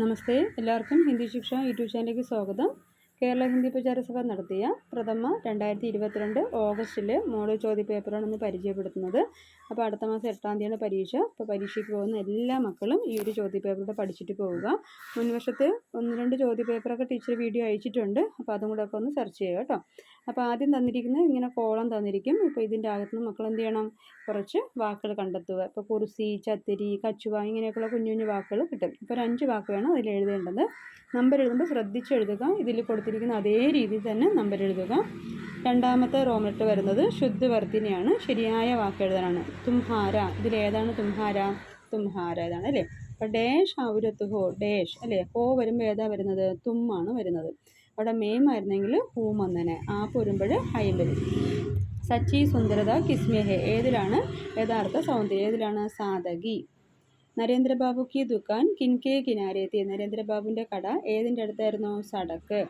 നമസ്തേ എല്ലാവർക്കും ഹിന്ദി ശിക്ഷ യൂട്യൂബ് ചാനലിലേക്ക് സ്വാഗതം. കേരള ഹിന്ദി പ്രചാരസഭ നടത്തിയ പ്രഥമ രണ്ടായിരത്തി ഇരുപത്തിരണ്ട് ഓഗസ്റ്റിലെ മോഡൽ ചോദ്യപേപ്പറാണ് ഇന്ന് പരിചയപ്പെടുത്തുന്നത്. അപ്പോൾ അടുത്ത മാസം എട്ടാം തീയതിയാണ് പരീക്ഷ. അപ്പോൾ പരീക്ഷയ്ക്ക് പോകുന്ന എല്ലാ മക്കളും ഈ ഒരു ചോദ്യപേപ്പറൂടെ പഠിച്ചിട്ട് പോവുക. മുൻവശത്ത് ഒന്ന് രണ്ട് ചോദ്യപേപ്പറൊക്കെ ടീച്ചർ വീഡിയോ അയച്ചിട്ടുണ്ട്. അപ്പോൾ അതും കൂടെ ഒക്കെ ഒന്ന് സെർച്ച് ചെയ്യുക കേട്ടോ. അപ്പോൾ ആദ്യം തന്നിരിക്കുന്നത് ഇങ്ങനെ കോളം തന്നിരിക്കും. ഇപ്പോൾ ഇതിന്റെ അകത്തുനിന്ന് മക്കൾ എന്ത് ചെയ്യണം? കുറച്ച് വാക്കുകൾ കണ്ടെത്തുക. ഇപ്പോൾ കുറിസി ചത്തിരി കച്ചുവ ഇങ്ങനെയൊക്കെയുള്ള കുഞ്ഞു കുഞ്ഞു വാക്കുകൾ കിട്ടും. ഇപ്പോൾ ഒരു അഞ്ച് വാക്ക് വേണം അതിൽ എഴുതേണ്ടത്. നമ്പർ എഴുതുമ്പോൾ ശ്രദ്ധിച്ച് എഴുതുക. ഇതിൽ കൊടുത്തിരിക്കുന്ന അതേ രീതിയിൽ തന്നെ നമ്പർ എഴുതുക. രണ്ടാമത്തെ റോമറ്റ് വരുന്നത് ശുദ്ധവർത്തിനെയാണ്. ശരിയായ വാക്ക് എഴുതാനാണ്. തുംഹാര. ഇതിലേതാണ് തുംഹാര? തുംഹാര ഇതാണ് അല്ലേ? അപ്പോൾ ഡേഷ് ഔരത്ത് ഹോ ഡേഷ് അല്ലേ? ഹോ വരുമ്പോൾ ഏതാ വരുന്നത്? തുമ്മാണ് വരുന്നത്. അവിടെ മേം ആയിരുന്നെങ്കിൽ ഹൂം വന്നനെ ആപ്പ് വരുമ്പോൾ ഹൈം വരും സച്ചി സുന്ദരത കിസ്മേഹെ ഏതിലാണ് യഥാർത്ഥ സൗന്ദര്യം? ഏതിലാണ് സാധകി? നരേന്ദ്രബാബു കി ദുക്കാൻ കിൻകെ കിനാരെ എത്തി. നരേന്ദ്രബാബുവിന്റെ കട ഏതിന്റെ അടുത്തായിരുന്നു? സടക്ക്.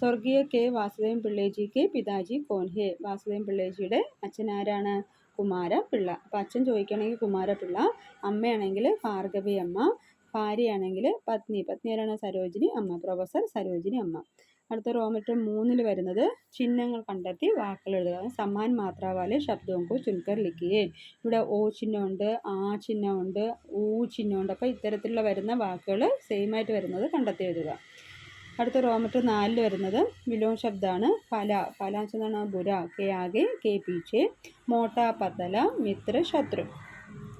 സ്വർഗീയ കെ വാസുദേവൻ പിള്ളേജി കെ പിതാജി കോൻഹെ. വാസുദേവൻ പിള്ളേജിയുടെ അച്ഛനാരാണ്? കുമാരപിള്ള. കുമാര പിള്ള അപ്പം അച്ഛൻ ചോദിക്കുകയാണെങ്കിൽ കുമാരപിള്ള. അമ്മയാണെങ്കിൽ ഭാർഗവി അമ്മ ഭാര്യയാണെങ്കിൽ പത്നി പത്നി ആരാണ് സരോജിനി അമ്മ പ്രൊഫസർ സരോജിനി അമ്മ. അടുത്ത റോമറ്റർ മൂന്നിൽ വരുന്നത് ചിഹ്നങ്ങൾ കണ്ടെത്തി വാക്കുകൾ എഴുതുക. സമ്മാൻ മാത്രാവാലെ ശബ്ദവും കോ ചുൻകർ ലിക്കുകയും ഇവിടെ ഓ ചിഹ്നമുണ്ട് ആ ചിഹ്നമുണ്ട് ഊ ചിഹ്നമുണ്ട്. അപ്പോൾ ഇത്തരത്തിലുള്ള വരുന്ന വാക്കുകൾ സെയിം ആയിട്ട് വരുന്നത് കണ്ടെത്തി എഴുതുക. അടുത്ത റോമറ്റർ നാലിൽ വരുന്നത് വിലോം ശബ്ദമാണ് ഫല എന്ന് വെച്ചാൽ ബുര കെ ആകെ കെ പീച്ചെ മോട്ട പത്തല മിത്ര ശത്രു.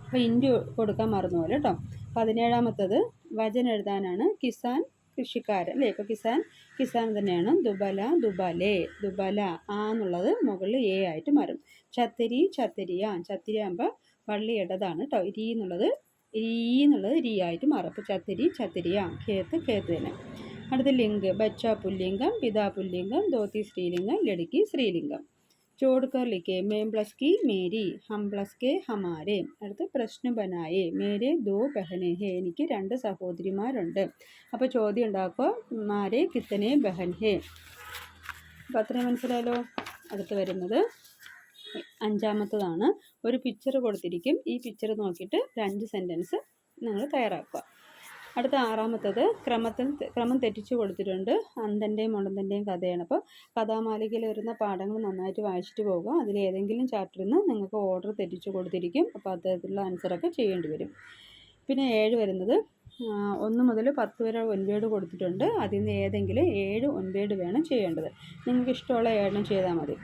അപ്പോൾ ഇൻഡ്യു കൊടുക്കാൻ മറന്നു പോലെ കേട്ടോ പതിനേഴാമത്തത് വചന എഴുതാനാണ് കിസാൻ കൃഷിക്കാരൻ അല്ലേ? ഇപ്പോൾ കിസാൻ കിസാൻ തന്നെയാണ്. ദുബല ദുബലേ ദുബല ആ എന്നുള്ളത് മുകളിൽ എ ആയിട്ട് മാറും. ചത്തിരി ചത്തിരിയ ചത്തിരി ആകുമ്പോൾ വള്ളി ഇടതാണ് കേട്ടോ രീ എന്നുള്ളത് രീ എന്നുള്ളത് രീ ആയിട്ട് മാറും. അപ്പോൾ ചത്തിരി ചത്തിരിയ കേത്ത് കേത്ത് തന്നെ. അടുത്ത ലിംഗ് ബച്ച പുല്ലിംഗം പിതാ പുല്ലിംഗം ധോത്തി സ്ത്രീലിംഗം ലടുക്കി സ്ത്രീലിംഗം जोड़कर लिखे मैं प्लस की मेरी हम प्लस के हमारे അടുത്ത പ്രശ്നം ബനായേ മേരെ ദോ ബഹനെ ഹേ എനിക്ക് രണ്ട് സഹോദരിമാരുണ്ട്. അപ്പോൾ ചോദ്യം ഉണ്ടാക്കുക മാരെ കിത്തനെ ബഹൻ ഹേ അപ്പോൾ അത്രയും മനസ്സിലായല്ലോ? അടുത്ത് വരുന്നത് അഞ്ചാമത്തതാണ്. ഒരു പിക്ചർ കൊടുത്തിരിക്കും. ഈ പിക്ചർ നോക്കിയിട്ട് രണ്ട് സെന്റൻസ് നിങ്ങൾ തയ്യാറാക്കുക. അടുത്ത ആറാമത്തത് ക്രമത്തിൽ ക്രമം തെറ്റിച്ചു കൊടുത്തിട്ടുണ്ട്. അന്തന്റെയും മുടന്തന്റെയും കഥയാണ്. അപ്പോൾ കഥാമാലികയിൽ വരുന്ന പാഠങ്ങൾ നന്നായിട്ട് വായിച്ചിട്ട് പോകുക. അതിൽ ഏതെങ്കിലും ചാപ്റ്ററിൽ നിന്ന് നിങ്ങൾക്ക് ഓർഡർ തെറ്റിച്ചു കൊടുത്തിരിക്കും. അപ്പോൾ അത്തരത്തിലുള്ള ആൻസറൊക്കെ ചെയ്യേണ്ടി വരും. പിന്നെ ഏഴ് വരുന്നത്. ഒന്ന് മുതൽ പത്ത് വരെ ഒൻപേട് കൊടുത്തിട്ടുണ്ട്. അതിൽ നിന്ന് ഏതെങ്കിലും ഏഴ് ഒൻപേട് വേണം ചെയ്യേണ്ടത്. നിങ്ങൾക്ക് ഇഷ്ടമുള്ള ഏഴെണ്ണം ചെയ്താൽ മതി.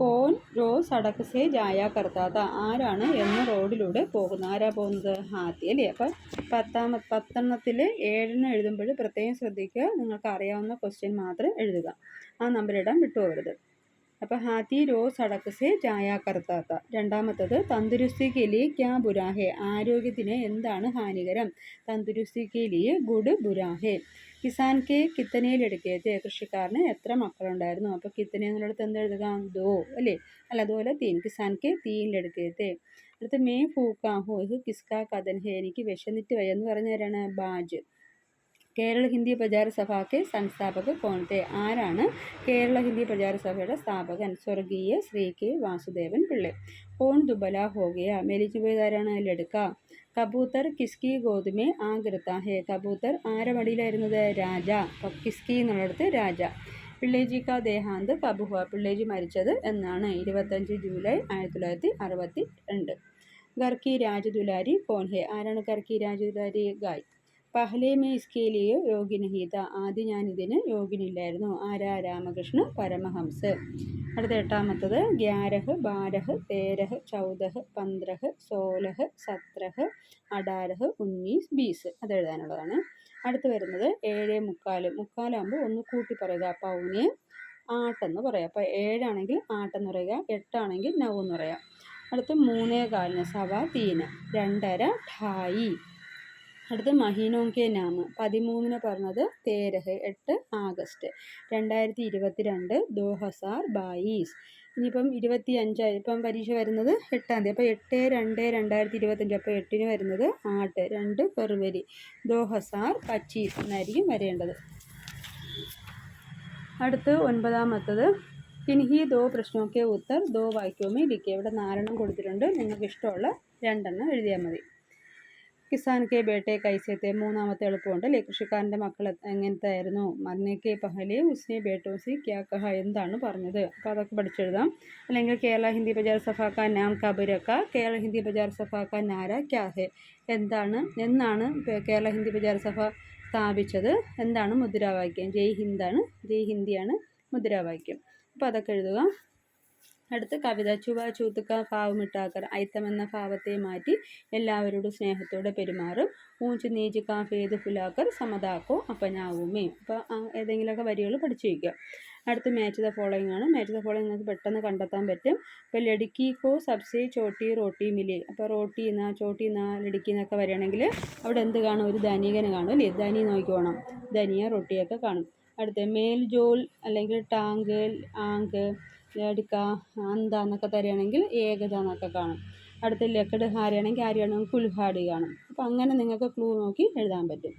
കോൻ റോസ് സടക്ക് സേ ജായ കർത്താത്ത ആരാണ് എന്ന റോഡിലൂടെ പോകുന്നത് ആരാ പോകുന്നത്? ഹാത്തി അല്ലേ? അപ്പം പത്താമ പത്തെണ്ണത്തിൽ ഏഴെണ്ണം എഴുതുമ്പോൾ പ്രത്യേകം ശ്രദ്ധിക്കുക. നിങ്ങൾക്ക് അറിയാവുന്ന ക്വസ്റ്റ്യൻ മാത്രം എഴുതുക. ആ നമ്പർ ഇടാൻ വിട്ടുപോകരുത്. അപ്പോൾ ഹാത്തി രോസ് സടക്ക് ചായ കർത്താത്ത രണ്ടാമത്തത് തന്തുരുസ്തി കെലി ക്യാ ബുരാഹെ? ആരോഗ്യത്തിന് എന്താണ് ഹാനികരം? തന്തുരുസ്തി കെലി ഗുഡ് ബുരാഹെ. കിസാൻ കെ കിത്തനയിലെടുക്കത്തെ കൃഷിക്കാരന് എത്ര മക്കളുണ്ടായിരുന്നു? അപ്പോൾ കിത്തന എന്നുള്ളത് എന്ത് എഴുതുക? ദോ അല്ലേ? അല്ല അതുപോലെ തീൻ. കിസാൻ കെ തീനിലെടുക്കത്തെ അടുത്ത് മേ ഫൂക്കാഹോ ഇത് കിസ്കാ കഥൻ ഹേ എനിക്ക് വിശന്നിട്ട് വയ്യെന്ന് പറഞ്ഞ ആരാണ് ബാജ്. കേരള ഹിന്ദി പ്രചാര സഭയ്ക്ക് സംസ്ഥാപക കോണത്തെ ആരാണ്? കേരള ഹിന്ദി പ്രചാര സഭയുടെ സ്ഥാപകൻ സ്വർഗീയ ശ്രീ കെ വാസുദേവൻ പിള്ളെ. കോൺ ദുബല ഹോഗയ. മെലിച്ചു പോയതാരാണ് ലടുക്ക കബൂത്തർ കിസ്കി ഗോതുമേ ആകൃത്ത ഹേ കബൂത്തർ ആരെ മടിയിലായിരുന്നത് രാജ കിസ്കി എന്നുള്ളിടത്ത് രാജ. പിള്ളേജി കാ ദേഹാന്ത് കബുഹ പിള്ളേജി മരിച്ചത് എന്നാണ്. ഇരുപത്തഞ്ച് ജൂലൈ ആയിരത്തി തൊള്ളായിരത്തി അറുപത്തി രണ്ട് ഗർക്കി രാജദുലാരി കോൺഹെ ആരാണ് ഗർക്കി രാജദുലാരി ഗായ്? പഹലെ മേ ഇസ്കേലിയോ യോഗിനഹീത ആദ്യം ഞാനിതിന് യോഗിനില്ലായിരുന്നു ആരാ? രാമകൃഷ്ണ പരമഹംസ്. അടുത്ത എട്ടാമത്തത് ഗ്യാരഹ് ബാരഹ് തേരഹ് ചൗദഹ് പന്ത്രഹ് സോലഹ് സത്രഹ് അടാരഹ് ഉന്നീസ് ബീസ് അത് എഴുതാനുള്ളതാണ്. അടുത്ത് വരുന്നത് ഏഴ് മുക്കാൽ മുക്കാലാകുമ്പോൾ ഒന്ന് കൂട്ടി പറയുക. പൗന് ആട്ടെന്ന് പറയാം അപ്പോൾ ഏഴാണെങ്കിൽ ആട്ടെന്ന് പറയുക. എട്ടാണെങ്കിൽ നൗ എന്ന് പറയാം അടുത്ത് മൂന്നേ കാലിന് സവ തീന്. രണ്ടര ഠായി. അടുത്ത് മഹീനോങ്കെ നാമ്. പതിമൂന്നിന് പറഞ്ഞത് തേരഹ് എട്ട് ആഗസ്റ്റ്. രണ്ടായിരത്തി ഇരുപത്തി രണ്ട് ദോ ഹസാർ ബായിസ്. ഇനിയിപ്പം ഇരുപത്തി അഞ്ചായി ഇപ്പം പരീക്ഷ വരുന്നത് എട്ടാം തീയതി. അപ്പോൾ എട്ട് രണ്ട് രണ്ടായിരത്തി ഇരുപത്തഞ്ച് അപ്പോൾ എട്ടിന് വരുന്നത് ആട്ട് രണ്ട് ഫെബ്രുവരി. ദോ ഹസാർ പച്ചീസ് എന്നായിരിക്കും വരേണ്ടത്. അടുത്ത് ഒൻപതാമത്തത്. ഇൻഹി ദോ പ്രശ്നമൊക്കെ ഉത്തർ ദോ വാക്യവുമേ ലിക്കുക ഇവിടെ നാലെണ്ണം കൊടുത്തിട്ടുണ്ട്. നിങ്ങൾക്ക് ഇഷ്ടമുള്ള രണ്ടെണ്ണം എഴുതിയാൽ മതി. കിസാൻ കെ ബേട്ടെ കൈസത്തെ മൂന്നാമത്തെ എളുപ്പമുണ്ട്. അല്ലേ? കൃഷിക്കാരന്റെ മക്കൾ എങ്ങനത്തെ ആയിരുന്നു മർനെ കെ പഹലെ ഉസ്നെ ബേട്ടോസി ക്യാ കഹ എന്താണ് പറഞ്ഞത്? അപ്പോൾ അതൊക്കെ പഠിച്ചെഴുതാം. അല്ലെങ്കിൽ കേരള ഹിന്ദി ബജാർ സഫാക്ക നാം കബുരക്ക കേരള ഹിന്ദി ബജാർ സഫാക്ക നാര ക്യാ ഹെ എന്താണ്? എന്നാണ് കേരള ഹിന്ദി ബജാർ സഭ സ്ഥാപിച്ചത്? എന്താണ് മുദ്രാവാക്യം? ജയ് ഹിന്ദാണ് ജയ് ഹിന്ദിയാണ് മുദ്രാവാക്യം. അപ്പോൾ അതൊക്കെ എഴുതുക. അടുത്ത് കവിത ചുവ ചൂത്തുക്ക ഭാവമിട്ടാക്കർ എന്ന ഭാവത്തെ മാറ്റി എല്ലാവരോടും സ്നേഹത്തോടെ പെരുമാറും. ഊഞ്ച് നീച്ച് കാഫേത് ഫുലാക്കർ സമതാക്കോ അപ്പനാവുമേ. അപ്പോൾ ഏതെങ്കിലുമൊക്കെ വരികൾ പഠിച്ചു വയ്ക്കുക. അടുത്ത് മാച്ച് ദ ഫോളോയിങ് ആണ്. മാച്ച് ദ ഫോളോയിങ് നിങ്ങൾക്ക് പെട്ടെന്ന് കണ്ടെത്താൻ പറ്റും. ഇപ്പോൾ ലടുക്കി കോ സബ്സെ ചോട്ടി റോട്ടി മിലി. അപ്പോൾ റോട്ടി എന്നാ ചോട്ടി എന്നാ ലടുക്കി എന്നൊക്കെ വരികയാണെങ്കിൽ അവിടെ എന്ത് കാണും? ഒരു ധനികനെ കാണും അല്ലേ? ധനി നോക്കിക്കോണം. ധനിയ റോട്ടിയൊക്കെ കാണും. അടുത്ത മേൽ ജോൽ അല്ലെങ്കിൽ ടാങ്ക് ആങ്ക് എടുക്ക അന്താന്നൊക്കെ തരികയാണെങ്കിൽ ഏകത എന്നൊക്കെ കാണും. അടുത്ത ലക്കട് ഹാരിയാണെങ്കിൽ ആര്യാണെങ്കിൽ കുൽഹാടി കാണും. അപ്പോൾ അങ്ങനെ നിങ്ങൾക്ക് ക്ലൂ നോക്കി എഴുതാൻ പറ്റും.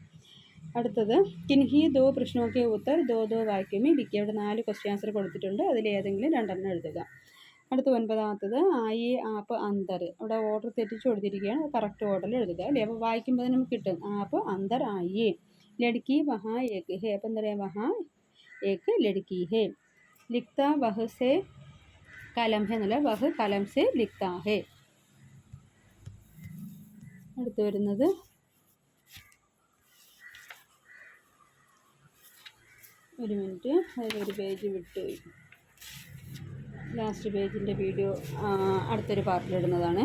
അടുത്തത് കിൻഹി ദോ പ്രശ്നമൊക്കെ ഉത്തർ ദോ ദോ വായിക്കുമ്പോൾ ഇരിക്കുക ഇവിടെ നാല് ക്വസ്റ്റ്യൻ ആൻസർ കൊടുത്തിട്ടുണ്ട്. അതിൽ ഏതെങ്കിലും രണ്ടെണ്ണം എഴുതുക. അടുത്ത ഒൻപതാമത്തത് ആയി ആപ്പ് അന്തർ. അവിടെ ഓർഡർ തെറ്റിച്ച് കൊടുത്തിരിക്കുകയാണ്. കറക്റ്റ് ഓർഡറിൽ എഴുതുക അല്ലേ? അപ്പോൾ വായിക്കുമ്പോൾ നമുക്ക് കിട്ടും ആപ്പ് അന്തർ ആയി ലടുക്കി വഹാ ഏക്ക് ഹേ. അപ്പം എന്താ പറയുക വഹാ ഏക്ക് ലടുക്കി ഹേ. ലിഖ്ത ബഹ് സെ കലം ഹെ എന്നല്ല ബഹ് കലം സെ ലിഖ്ത ഹെ. അടുത്ത് വരുന്നത്. ഒരു മിനിറ്റ്. അതിലൊരു പേജ് വിട്ടുപോയി ലാസ്റ്റ് പേജിന്റെ വീഡിയോ അടുത്തൊരു പാർട്ടിലിടുന്നതാണ്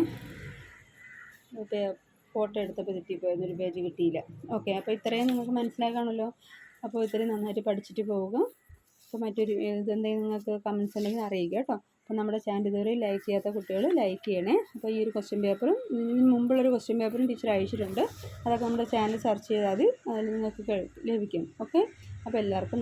ഫോട്ടോ എടുത്തപ്പോൾ തെറ്റിപ്പോയിരുന്നു ഒരു പേജ് കിട്ടിയില്ല. ഓക്കെ അപ്പോൾ ഇത്രയും നിങ്ങൾക്ക് മനസ്സിലാക്കാണല്ലോ അപ്പോൾ ഇത്രയും നന്നായിട്ട് പഠിച്ചിട്ട് പോവുക. അപ്പോൾ മറ്റൊരു ഇതെന്തെങ്കിലും നിങ്ങൾക്ക് കമൻസ് ഉണ്ടെങ്കിൽ അറിയിക്കുക കേട്ടോ. അപ്പോൾ നമ്മുടെ ചാനൽ ഇതുവരെ ലൈക്ക് ചെയ്യാത്ത കുട്ടികൾ ലൈക്ക് ചെയ്യണേ. അപ്പോൾ ഈ ഒരു ക്വസ്റ്റ്യൻ പേപ്പറും ഇതിന് മുമ്പുള്ളൊരു ക്വസ്റ്റ്യൻ പേപ്പറും ടീച്ചർ അയച്ചിട്ടുണ്ട്. അതൊക്കെ നമ്മുടെ ചാനൽ സെർച്ച് ചെയ്താൽ മതി. അതിൽ നിങ്ങൾക്ക് ലഭിക്കും. ഓക്കെ അപ്പോൾ എല്ലാവർക്കും